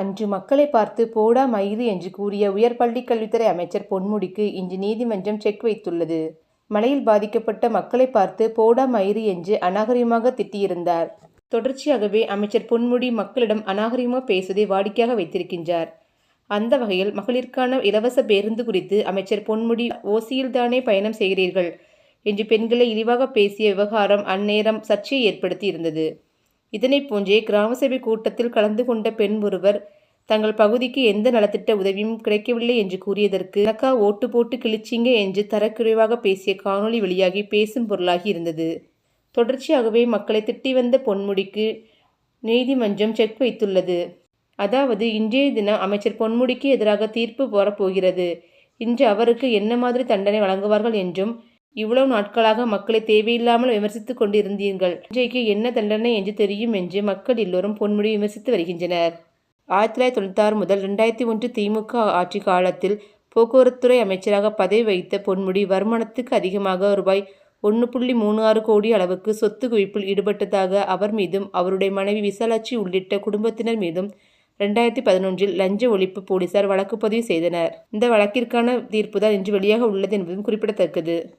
அன்று மக்களை பார்த்து போடா மயிறு என்று கூறிய உயர் பள்ளிக் கல்வித்துறை அமைச்சர் பொன்முடிக்கு இன்று நீதிமன்றம் செக் வைத்துள்ளது. மழையில் பாதிக்கப்பட்ட மக்களை பார்த்து போடா மயிறு என்று அநாகரியமாக திட்டியிருந்தார். தொடர்ச்சியாகவே அமைச்சர் பொன்முடி மக்களிடம் அநாகரியமாக பேசுவதை வாடிக்கையாக வைத்திருக்கின்றார். அந்த வகையில் மகளிருக்கான இலவச பேருந்து குறித்து அமைச்சர் பொன்முடி ஓசியில்தானே பயணம் செய்கிறீர்கள்? என்று பெண்களை இழிவாக பேசிய விவகாரம் அந்நேரம் சர்ச்சையை ஏற்படுத்தி இருந்தது. இதனைப் போன்றே கிராம சபை கூட்டத்தில் கலந்து கொண்ட பெண் ஒருவர் தங்கள் பகுதிக்கு எந்த நலத்திட்ட உதவியும் கிடைக்கவில்லை என்று கூறியதற்கு எனக்கா ஓட்டு போட்டு கிழிச்சிங்க என்று தரக்குறைவாக பேசிய காணொளி வெளியாகி பேசும் பொருளாகி இருந்தது. தொடர்ச்சியாகவே மக்களை திட்டி வந்த பொன்முடிக்கு நீதிமன்றம் செக் வைத்துள்ளது. அதாவது இன்றைய தினம் அமைச்சர் பொன்முடிக்கு எதிராக தீர்ப்பு வரப்போகிறது. இன்று அவருக்கு என்ன மாதிரி தண்டனை வழங்குவார்கள் என்றும் இவ்வளவு நாட்களாக மக்களை தேவையில்லாமல் விமர்சித்துக் கொண்டிருந்தீர்கள் இன்றைக்கு என்ன தண்டனை என்று தெரியும் என்று மக்கள் எல்லோரும் பொன்முடி விமர்சித்து வருகின்றனர். ஆயிரத்தி தொள்ளாயிரத்தி தொண்ணூற்றாறு முதல் ரெண்டாயிரத்தி ஒன்று திமுக ஆட்சி காலத்தில் போக்குவரத்துறை அமைச்சராக பதவி வகித்த பொன்முடி வருமானத்துக்கு அதிகமாக ரூபாய் ஒன்று புள்ளி மூணு ஆறு கோடி அளவுக்கு சொத்து குவிப்பில் ஈடுபட்டதாக அவர் மீதும் அவருடைய மனைவி விசாலாட்சி உள்ளிட்ட குடும்பத்தினர் மீதும் ரெண்டாயிரத்தி பதினொன்றில் லஞ்ச ஒழிப்பு போலீசார் வழக்கு பதிவு செய்தனர். இந்த வழக்கிற்கான தீர்ப்புதான் இன்று வெளியாக உள்ளது என்பதும் குறிப்பிடத்தக்கது.